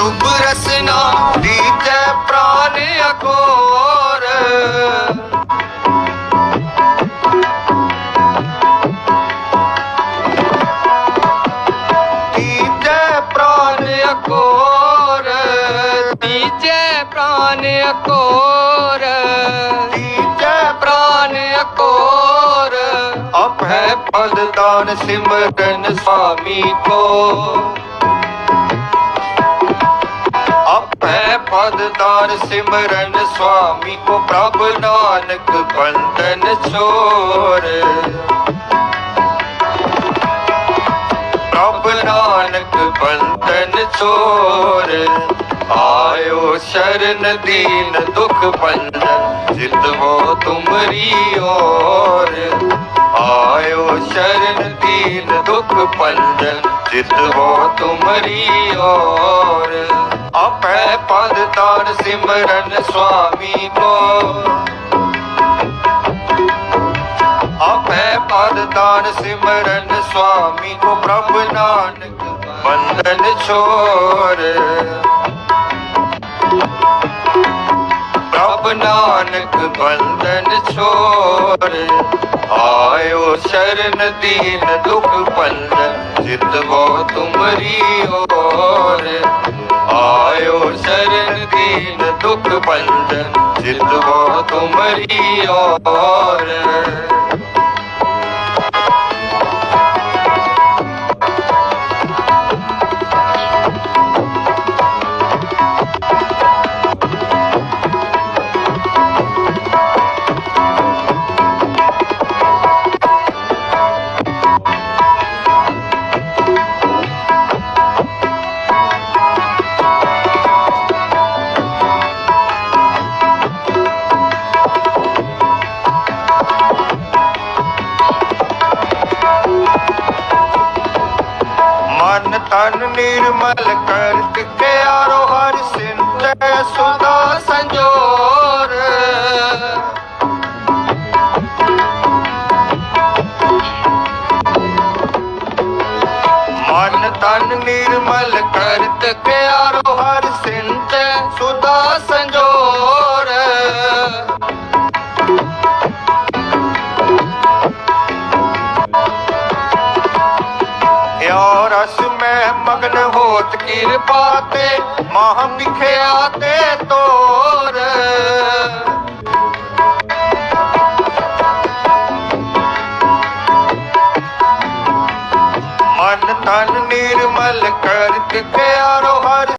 शुभ रसना दीते प्राण अकोर दीते प्राण अकोर दीते प्राण अकोर दीते प्राण अकोर अभय पद दान सिमरन स्वामी को। दान सिमरन स्वामी को प्रभु नानक बंधन छोड़ प्रभु नानक बंधन छोड़ आयो शरण दीन दुख बंधन, जित हो तुमरी ओर। आयो शरण दीन दुख बंधन, जित हो तुमरी ओर। अब पद तार सिमरन स्वामी को। है पद दान सिमरन स्वामी को प्रभु नानक बंधन छोड़ प्रभु नानक बंधन छोड़ आयो शरण दीन दुख बंधन जित वो तुमरी ओर। दुख बंधन जित वो तुम्हारी ओर ਤਨ ਨਿਰਮਲ ਕਰਤ ਕੇ ਆਰੋ ਹਰ ਸਿੰਤੈ ਸੁਦਾ ਸੰਜੋਰ। ਮਨ ਤਨ ਨਿਰਮਲ ਕਰਤ ਕੇ ਆਰੋ ਹਰ ਸਿੰਤੈ ਸੁਦਾ ਮਗਨ ਹੋਤ ਕਿਰਪਾ ਤੇ ਮਹਾ ਵਿਖਿਆ ਤੇ ਤੋਰ। ਮਨ ਤਨ ਨਿਰਮਲ ਕਰ ਕਿਤੇ ਹਰ